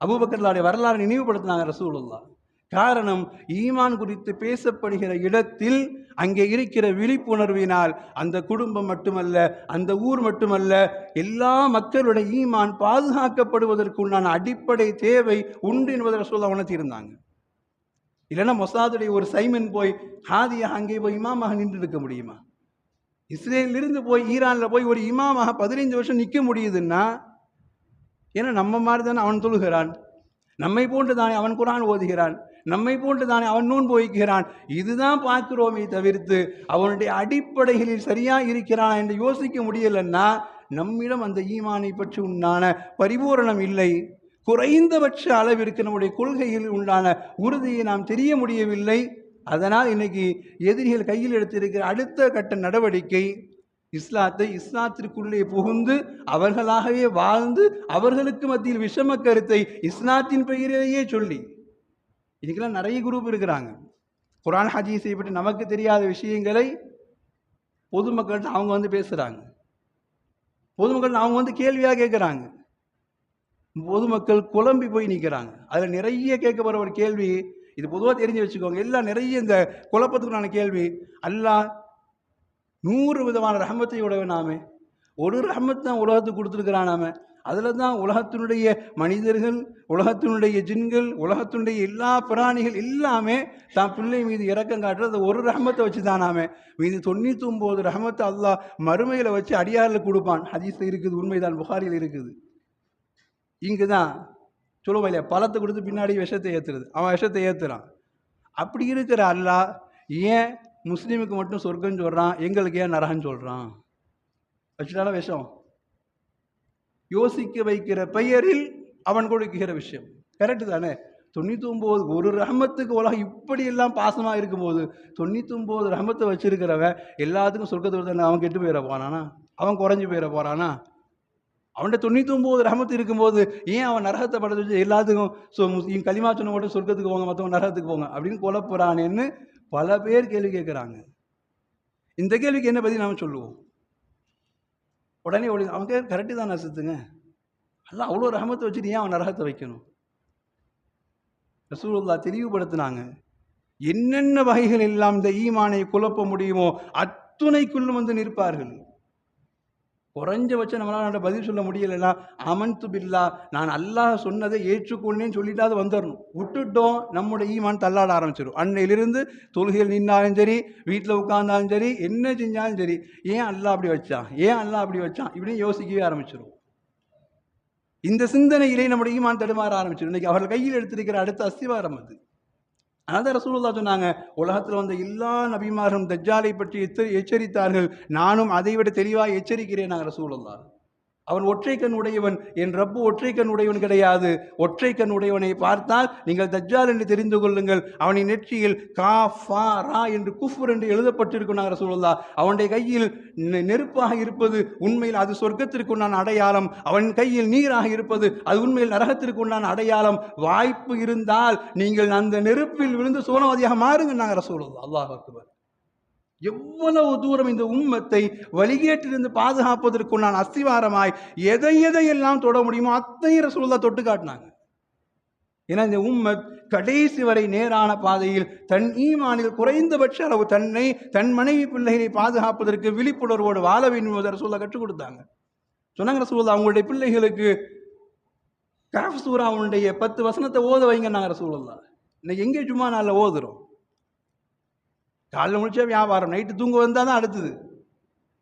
அபுபக்கர்லாடைய வரலாறு நினைவுபடுத்தினாங்க ரசூலுல்லா காரணம் ஈமான் குறித்து பேசப்படுகிற இடத்தில் அங்கே இருக்கிற விழிப்புணர்வினால் அந்த குடும்பம் மட்டுமல்ல அந்த ஊர் மட்டுமல்ல எல்லா மக்களுடைய ஈமான் பாதுகாக்கப்படுவதற்குண்டான அடிப்படை தேவை உண்டு என்பதை சொல்ல உணர்த்தியிருந்தாங்க. இல்லைன்னா மொசாதுடைய ஒரு சைமன் போய் ஹாதியாக அங்கே போய் இமாமாக நின்று இருக்க முடியுமா? இஸ்ரேலிருந்து போய் ஈரானில் போய் ஒரு இமாமாக பதினைஞ்சு வருஷம் நிற்க முடியுதுன்னா ஏன்னா நம்ம மாதிரி தானே அவன் தொழுகிறான். நம்மை போன்று தானே அவன் குரான் ஓதுகிறான். நம்மை போன்று தானே அவன் நூன் போய்க்கிறான் இதுதான் பார்க்கிறோமே தவிர்த்து அவனுடைய அடிப்படைகளில் சரியாக இருக்கிறான் என்று யோசிக்க முடியலன்னா நம்மிடம் அந்த ஈமானை பற்றி உண்டான பரிபூரணம் இல்லை. குறைந்தபட்ச அளவிற்கு நம்முடைய கொள்கையில் உண்டான உறுதியை நாம் தெரிய முடியவில்லை. அதனால் இன்னைக்கு எதிரிகள் கையில் எடுத்திருக்கிற அடுத்த கட்ட நடவடிக்கை இஸ்லாத்தை இஸ்லாத்திற்குள்ளே புகுந்து அவர்களாகவே வாழ்ந்து அவர்களுக்கு மத்தியில் விஷம கருத்தை இஸ்லாத்தின் பெயரிலேயே சொல்லி. இன்றைக்கெல்லாம் நிறைய குரூப் இருக்கிறாங்க. குரான் ஹதீஸை பற்றி நமக்கு தெரியாத விஷயங்களை பொதுமக்கள்கிட்ட அவங்க வந்து பேசுகிறாங்க பொதுமக்கள் அவங்க வந்து கேள்வியாக கேட்குறாங்க பொதுமக்கள் குழம்பி போய் நிற்கிறாங்க அதில் நிறைய கேட்கப்படுற ஒரு கேள்வி இது பொதுவாக தெரிஞ்சு வச்சுக்கோங்க. எல்லாம் நிறைய இந்த குழப்பத்துக்குண்டான கேள்வி. அல்லாஹ் நூறு விதமான ரஹமத்தை நாமே. ஒரு ரஹமத் தான் உலகத்துக்கு கொடுத்துருக்கிறானாமே அதில் தான் உலகத்தினுடைய மனிதர்கள் உலகத்தினுடைய ஜின்கள் உலகத்தினுடைய எல்லா பிராணிகள் எல்லாமே தான் பிள்ளை மீது இறக்கம் காட்டுறது. ஒரு ரஹமத்தை வச்சு தானாமே மீது தொண்ணூற்றி ஒம்பது ரஹமத்தை அல்லாஹ் மறுமையில் வச்சு அடியாரில் கொடுப்பான். ஹதீஸில் இருக்குது உண்மைதான் புகாரில் இருக்குது. இங்கு தான் சொல்லுவோம் இல்லையா பழத்தை கொடுத்து பின்னாடி விஷத்தை ஏற்றுறது அவன் விஷத்தை ஏற்றுறான் அப்படி இருக்கிற அல்லாஹ் ஏன் முஸ்லீமுக்கு மட்டும் சொர்க்கம் சொல்கிறான் எங்களுக்கு ஏன் நரகன்னு சொல்கிறான் வச்சுட்டால விஷம்? யோசிக்க வைக்கிற பெயரில் அவன் கொடுக்கிற விஷயம். கரெக்டு தானே? தொண்ணூத்தொம்போது ஒரு ரஹமத்துக்கு உலகம் இப்படியெல்லாம் பாசமாக இருக்கும்போது தொண்ணூத்தொம்போது ஒம்பது ரஹமத்தை வச்சிருக்கிறவன் எல்லாத்துக்கும் சொர்க்கத்தை அவன் கெட்டு போயிட போறானா? அவன் குறைஞ்சி போயிட போகிறானா அவன்கிட்ட தொண்ணூற்றி ஒம்பது ரஹமத்து இருக்கும்போது ஏன் அவன் நரகத்தை படத்தை வச்சு எல்லாத்துக்கும் ஸோ முஸ்லீம் களிமா சொன்ன மட்டும் சொர்க்கத்துக்கு போங்க மற்றவங்க நரகத்துக்கு போங்க அப்படின்னு குழப்புறானேன்னு பல பேர் கேள்வி கேட்குறாங்க இந்த கேள்விக்கு என்ன பதில் நாம் சொல்லுவோம்? உடனே ஒளி அவங்க கரெக்டு தான் நசுத்துங்க எல்லாம் அவ்வளோ ரகமத்தை வச்சுட்டு ஏன் அவன் நரகத்தை வைக்கணும்? ரசூலுல்லா தெளிவுபடுத்தினாங்க. என்னென்ன வகைகள் எல்லாம் இந்த ஈமானை குழப்ப முடியுமோ அத்துணைக்குள்ளும் வந்து நிற்பார்கள். குறைஞ்சபட்சம் நம்மளால் பதில் சொல்ல முடியலைன்னா அமன்து பில்லா நான் அல்லாஹ் சொன்னதை ஏற்றுக்கொண்டேன்னு சொல்லிட்டாது வந்துடணும் விட்டுட்டோம் நம்முடைய ஈமான் தள்ளாட ஆரம்பிச்சிடும் அன்னையிலிருந்து தொழுகையில் நின்னாலும் சரி வீட்டில் உட்காந்தாலும் சரி என்ன செஞ்சாலும் சரி ஏன் அல்லாஹ் அப்படி வச்சான்? ஏன் அல்லாஹ் அப்படி வச்சான்? இப்படின்னு யோசிக்கவே ஆரம்பிச்சிடும் இந்த சிந்தனையிலே நம்முடைய ஈமான் தடுமாற ஆரம்பிச்சிடும் இன்றைக்கி அவர்கள் கையில் எடுத்திருக்கிற அடுத்த அஸ்திவாரம் அது. அதான் ரசூலுல்லா சொன்னாங்க உலகத்தில் வந்த எல்லா நபிமாரும் தஜ்ஜாலை பற்றி எச்சரித்தார்கள். நானும் அதை விட தெளிவாக எச்சரிக்கிறேன் நாங்கள் ரசூலுல்லா அவன் ஒற்றை கண் உடையவன் என் ரப்பு ஒற்றை கண் உடையவன் கிடையாது. ஒற்றை கண் உடையவனை பார்த்தால் நீங்கள் தஜ்ஜால் என்று தெரிந்து கொள்ளுங்கள். அவனின் நெற்றியில் கா ஃபா ரா என்று குஃபுர் என்று எழுதப்பட்டிருக்கும் நாங்கள் ரசூலுல்லா அவனுடைய கையில் நெ- நெருப்பாக இருப்பது உண்மையில் அது சொர்க்கத்திற்குண்டான அடையாளம். அவன் கையில் நீராக இருப்பது அது உண்மையில் நரகத்திற்குண்டான அடையாளம். வாய்ப்பு இருந்தால் நீங்கள் அந்த நெருப்பில் விழுந்து சோனவாதியாக மாறுங்க நாங்கள் ரசூலுல்லா அல்லாஹ் அக்பர். எவ்வளவு தூரம் இந்த உம்மத்தை வழிகேட்டிலிருந்து நான் அஸ்திவாரமாய் எதை எதையெல்லாம் தொட முடியுமோ அத்தனை ரசூல்லா தொட்டு காட்டினாங்க. ஏன்னா இந்த உம்மத் கடைசி வரை நேரான பாதையில் தன் ஈமானில் குறைந்தபட்ச அளவு தன்னை தன் மனைவி பிள்ளைகளை பாதுகாப்பதற்கு விழிப்புணர்வோடு வாழ வேண்டும் என்பதை ரசூல்லா கற்றுக் கொடுத்தாங்க. சொன்னாங்க ரசூல்லா அவங்களுடைய பிள்ளைகளுக்கு காஃப் சூராவுடைய பத்து வசனத்தை ஓத வைங்க நாங்கள் ரசூல்லா இன்னைக்கு எங்கே சும்மா நாளில் ஓதுறோம்? காலைல முடிச்சா வியாபாரம் நைட்டு தூங்க வந்தால் தான் அடுத்தது.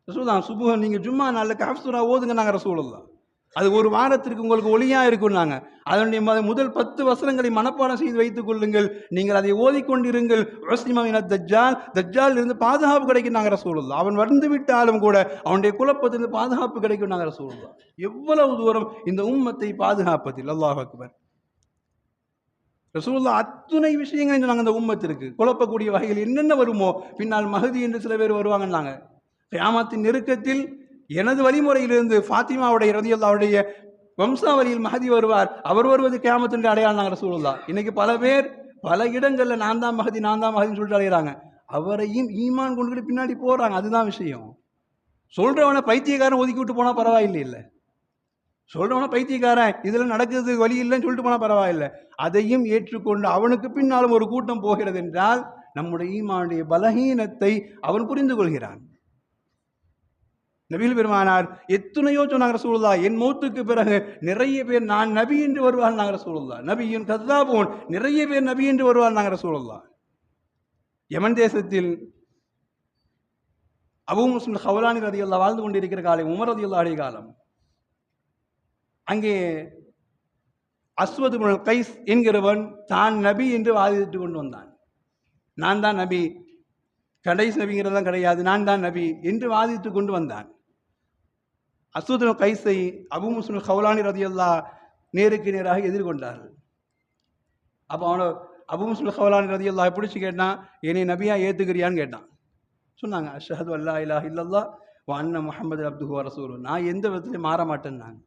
ரசூலா சுபுகம் நீங்கள் ஜும்மா நாளில் காஃப் ஓதுங்க நாங்கள் ரசூலுல்லா அது ஒரு வாரத்திற்கு உங்களுக்கு ஒளியாக இருக்கும் நாங்கள் அதனுடைய முதல் பத்து வசனங்களை மனப்பாடம் செய்து வைத்துக் கொள்ளுங்கள். நீங்கள் அதை ஓதிக்கொண்டிருங்கள். வஸ்லிமாவின தஜ்ஜால் தஜ்ஜால் இருந்து பாதுகாப்பு கிடைக்கும் நாங்கள் ரசூலுல்லா அவன் வந்து விட்டாலும் கூட அவனுடைய குழப்பத்திலிருந்து பாதுகாப்பு கிடைக்கும் நாங்கள் ரசூலுல்லா எவ்வளவு தூரம் இந்த உம்மத்தை பாதுகாப்பதில்? அல்லாஹ் அக்பர். ரசூல்லா அத்துணை விஷயங்கள் என்று நாங்கள் அந்த உம்மத்திற்கு. குழப்பக்கூடிய வகையில் என்னென்ன வருமோ பின்னால் மகதி என்று சில பேர் வருவாங்கன்னாங்க. கியாமத்தின் நெருக்கத்தில் எனது வழிமுறையிலிருந்து ஃபாத்திமாவுடைய ரதியுல்லாவுடைய வம்சாவளியில் மகதி வருவார் அவர் வருவது கியாமத்தின் அடையாளம் நாங்கள் ரசூலுல்லா இன்னைக்கு பல பேர் பல இடங்களில் நான் தான் மகதி நான் தான் மகதின்னு சொல்லிட்டு அடைகிறாங்க அவரையும் ஈமான் கொண்டுகிட்டு பின்னாடி போகிறாங்க அதுதான் விஷயம். சொல்கிறவனை பைத்தியக்காரன் ஒதுக்கி விட்டு போனால் பரவாயில்லை இல்லை. சொல்றவன பைத்தியக்காரன் இதில் நடக்கிறது வழி இல்லைன்னு சொல்லிட்டு போனால் பரவாயில்லை. அதையும் ஏற்றுக்கொண்டு அவனுக்கு பின்னாலும் ஒரு கூட்டம் போகிறது என்றால் நம்முடைய ஈமானுடைய பலகீனத்தை அவன் புரிந்து கொள்கிறான். நபிகள் பெருமானார் எத்தனையோ சொன்னாங்க சூழலா என் மூத்துக்கு பிறகு நிறைய பேர் நான் நபி என்று வருவார் நாங்கிற ரசூலுல்லா. நபியின் கத்தாபோன் நிறைய பேர் நபி என்று வருவார் நாங்கிற ரசூலுல்லா. யமன் தேசத்தில் அபு முஸ்லிம் ஹவுலானி ரதியுல்லா வாழ்ந்து கொண்டிருக்கிற காலம் உமர் ரதியுல்லாடைய காலம். அங்கே அஸ்வது கைஸ் என்கிறவன் தான் நபி என்று வாதிட்டு கொண்டு வந்தான். நான் தான் நபி. கடைசி நபிங்கிறதெல்லாம் கிடையாது. நான் தான் நபி என்று வாதித்து கொண்டு வந்தான். அஸ்வது கைஸை அபு முஸ்லிம் ஹவுலானி ரதியல்லா நேருக்கு நேராக எதிர்கொண்டார்கள். அப்போ அவனை அபு முஸ்லிம் ஹவுலானி ரதியல்லா பிடிச்சி கேட்டான்? என்னை நபியா ஏற்றுக்கிறியான்னு கேட்டான். சொன்னாங்க அஷஹது அல்லா இலா இல்லல்லா வண்ண முகமது அப்துஹு ரசூல் நான் எந்த விதத்துலையும் மாற மாட்டேன்னாங்க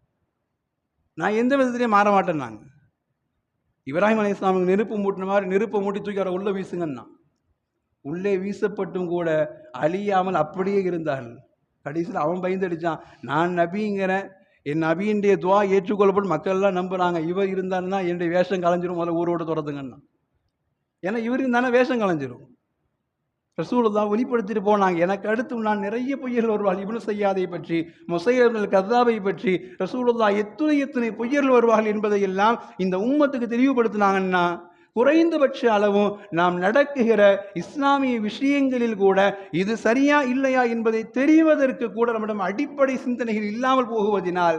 நான் எந்த விதத்துலேயும் மாற மாட்டேன் நான் இப்ராஹிம் அலி இஸ்லாமுக்கு நெருப்பு மூட்டின மாதிரி நெருப்பை மூட்டி தூக்கி அவரை உள்ளே வீசுங்கன்னா உள்ளே வீசப்பட்டும் கூட அழியாமல் அப்படியே இருந்தார்கள். கடைசியில் அவன் பயந்தடிச்சான். நான் நபிங்கிறேன். என் நபியினுடைய துவா ஏற்றுக்கொள்ளப்பட்டு மக்கள் எல்லாம் இவர் இருந்தாருன்னா என்னுடைய வேஷம் கலைஞ்சிரும். முதல்ல ஊரோட துறதுங்கன்னா ஏன்னா இவர் இருந்தானே வேஷம் கலைஞ்சிரும். ரசூலுல்லா வெளிப்படுத்திட்டு போனாங்க. எனக்கு அடுத்து நான் நிறைய பொய்யர்கள் வருவார்கள். இவனு செய்யாதை பற்றி முசையர்கள் கதாவை பற்றி ரசூலுல்லா எத்தனை எத்தனை பொய்யர்கள் வருவார்கள் என்பதை எல்லாம் இந்த உம்மத்துக்கு தெளிவுபடுத்தினாங்கன்னா குறைந்தபட்ச அளவும் நாம் நடக்குகிற இஸ்லாமிய விஷயங்களில் கூட இது சரியா இல்லையா என்பதை தெரிவதற்கு கூட நம்மிடம் அடிப்படை சிந்தனைகள் இல்லாமல் போகுவதினால்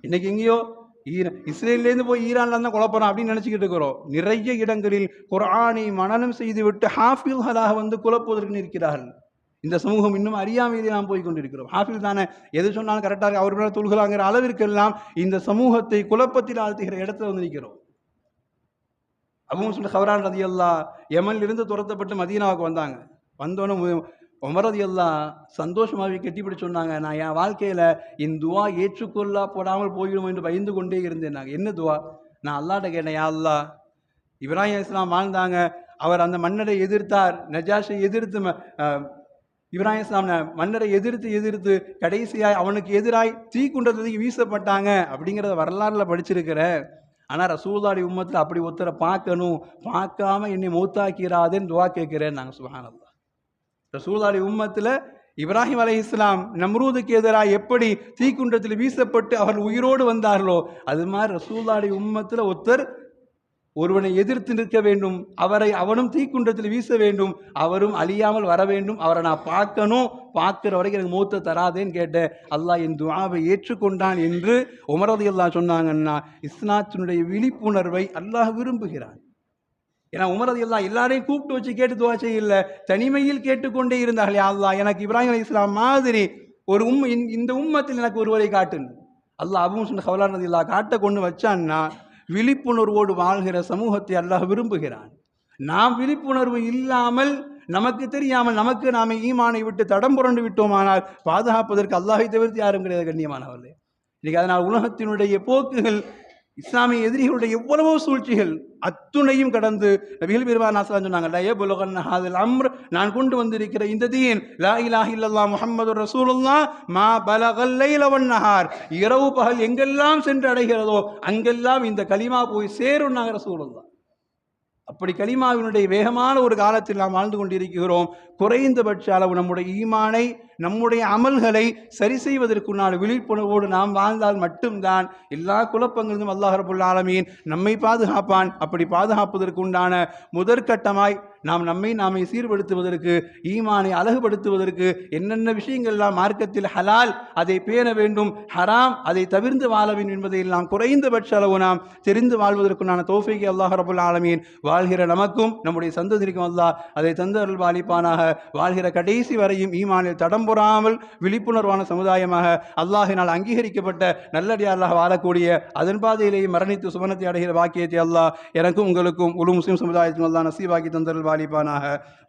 இன்னைக்கு எங்கேயோ ஈர இஸ்ரேலேருந்து போய் ஈரான்ல தான் குழப்பறோம் அப்படின்னு நினச்சிக்கிட்டு இருக்கிறோம். நிறைய இடங்களில் குரானை மனநம் செய்துவிட்டு ஹாஃபில்களாக வந்து குழப்புவதற்கு நிற்கிறார்கள். இந்த சமூகம் இன்னும் அறியாமையிலே நாம் போய் கொண்டிருக்கிறோம். ஹாஃபில் தானே? எது சொன்னாலும் கரெக்டாக அவர் மேலே தொழுகலாங்கிற அளவிற்கெல்லாம் இந்த சமூகத்தை குழப்பத்தில் ஆழ்த்துகிற இடத்துல வந்து நிற்கிறோம். அபு சொல்லி ஹவரான் ரதி அல்லா துரத்தப்பட்டு மதீனாவுக்கு வந்தாங்க. வந்தோன்னே உமரது எல்லாம் சந்தோஷமாகவே கெட்டிப்பிடி சொன்னாங்க நான் என் வாழ்க்கையில் இந்த துவா ஏற்றுக்கொள்ளா போடாமல் போயிடும் என்று பயந்து கொண்டே இருந்தேன் நாங்கள் என்ன துவா? நான் அல்லாட்ட கேட்டேன் யா அல்லா இப்ராஹிம் இஸ்லாம் வாழ்ந்தாங்க அவர் அந்த மன்னரை எதிர்த்தார் நஜாஷை எதிர்த்து இப்ராஹிம் இஸ்லாம் மன்னரை எதிர்த்து எதிர்த்து கடைசியாய் அவனுக்கு எதிராய் தீக்குண்டத்துக்கு வீசப்பட்டாங்க அப்படிங்கிறத வரலாறுல படிச்சிருக்கிறேன் ஆனால் ரசூல்லாடி உம்மத்தில் அப்படி ஒருத்தரை பார்க்கணும் பார்க்காம என்னை மூத்தாக்கிறாதேன்னு துவா கேட்கிறேன் நாங்கள் சுகானல்லா ரசூலாடி உம்மத்தில் இப்ராஹிம் அலை இஸ்லாம் நம்ரூதுக்கு எதிராக எப்படி தீக்குன்றத்தில் வீசப்பட்டு அவர்கள் உயிரோடு வந்தார்களோ அது மாதிரி ரசூலாடி உம்மத்தில் ஒருத்தர் ஒருவனை எதிர்த்து நிற்க வேண்டும் அவரை அவனும் தீக்குன்றத்தில் வீச வேண்டும் அவரும் அழியாமல் வர வேண்டும் அவரை நான் பார்க்கணும் பார்க்குற வரைக்கும் எனக்கு மூத்த தராதேன்னு கேட்டேன். அல்லாஹ் என் துவாவை ஏற்றுக்கொண்டான் என்று உமரது எல்லாம் சொன்னாங்கன்னா இஸ்லாத்தினுடைய விழிப்புணர்வை அல்லாஹ் விரும்புகிறான். ஏன்னா உமரது எல்லாம் எல்லாரையும் கூப்பிட்டு வச்சு கேட்டு துவா செய்யல. தனிமையில் கேட்டுக்கொண்டே இருந்தார்கள் அல்லா எனக்கு இப்ராஹிம் அலி இஸ்லாம் மாதிரி ஒரு உம் இந்த உம்மத்தில் எனக்கு ஒருவரை காட்டுன்னு அல்லாஹ் அபும் சொன்ன கவலானது இல்லா காட்ட கொண்டு வச்சான்னா விழிப்புணர்வோடு வாழ்கிற சமூகத்தை அல்லாஹ் விரும்புகிறான். நாம் விழிப்புணர்வு இல்லாமல் நமக்கு தெரியாமல் நமக்கு நாம ஈமானை விட்டு தடம் புரண்டு விட்டோமானால் பாதுகாப்பதற்கு அல்லாஹை தவிர்த்து யாரும் கிடையாது கண்ணியமானவர்களே. இன்னைக்கு அதனால் உலகத்தினுடைய போக்குகள் இஸ்லாமிய எதிரிகளுடைய எவ்வளவோ சூழ்ச்சிகள் அத்துணையும் கடந்து நபிகள் பெருமானாசலாம் சொன்னாங்க லய அம்ர். நான் கொண்டு வந்திருக்கிற இந்த தீன் லா இலாஹ் இல்லல்லா முஹம்மது ரசூலுல்லா மா பலகல்லைலவன் நஹார். இரவு பகல் எங்கெல்லாம் சென்று அடைகிறதோ அங்கெல்லாம் இந்த களிமா போய் சேரும் நாங்கள் ரசூலுல்லா அப்படி கலிமாவினுடைய வேகமான ஒரு காலத்தில் நாம் வாழ்ந்து கொண்டிருக்கிறோம். குறைந்தபட்ச அளவு நம்முடைய ஈமானை நம்முடைய அமல்களை சரி செய்வதற்குண்டான விழிப்புணர்வோடு நாம் வாழ்ந்தால் மட்டும்தான் எல்லா குழப்பங்களிலும் அல்லாஹ் ரபுல் ஆலமீன் நம்மை பாதுகாப்பான். அப்படி பாதுகாப்பதற்கு உண்டான முதற்கட்டமாய் நாம் நம்மை நாமே சீர்படுத்துவதற்கு ஈமானை அழகுபடுத்துவதற்கு என்னென்ன விஷயங்கள்லாம் மார்க்கத்தில் ஹலால் அதை பேண வேண்டும் ஹராம் அதை தவிர்ந்து வாழ வேண்டும் என்பதை எல்லாம் குறைந்தபட்ச அளவு நாம் தெரிந்து வாழ்வதற்குண்டான தோஃபைக்கு அல்லாஹ் ரபுல் ஆலமீன். வாழ்கிற நமக்கும் நம்முடைய சந்ததிக்கும் அல்லாஹ் அதை தந்தருள் வாலிப்பானாக வாழ்கிற கடைசி வரையும் ஈமானில் தடம் பொறாமல் விழிப்புணர்வான சமுதாயமாக அல்லாஹினால் அங்கீகரிக்கப்பட்ட நல்லடியார்களாக வாழக்கூடிய அதன் பாதையிலேயே மரணித்து சுமணத்தை அடைகிற பாக்கியத்தை அல்லாஹ் எனக்கும் உங்களுக்கும் உலு முஸ்லீம் சமுதாயத்தின் அல்லா நசீபாக்கி தந்தருள் வாலிபானாக.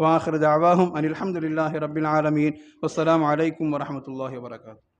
வாஹிருது அவாஹும் அனில் அஹமதுல்லாஹி ரபின் ஆலமீன். வஸ்லாம் அலைக்கும் வரமத்துல்லாஹி வரகாத்து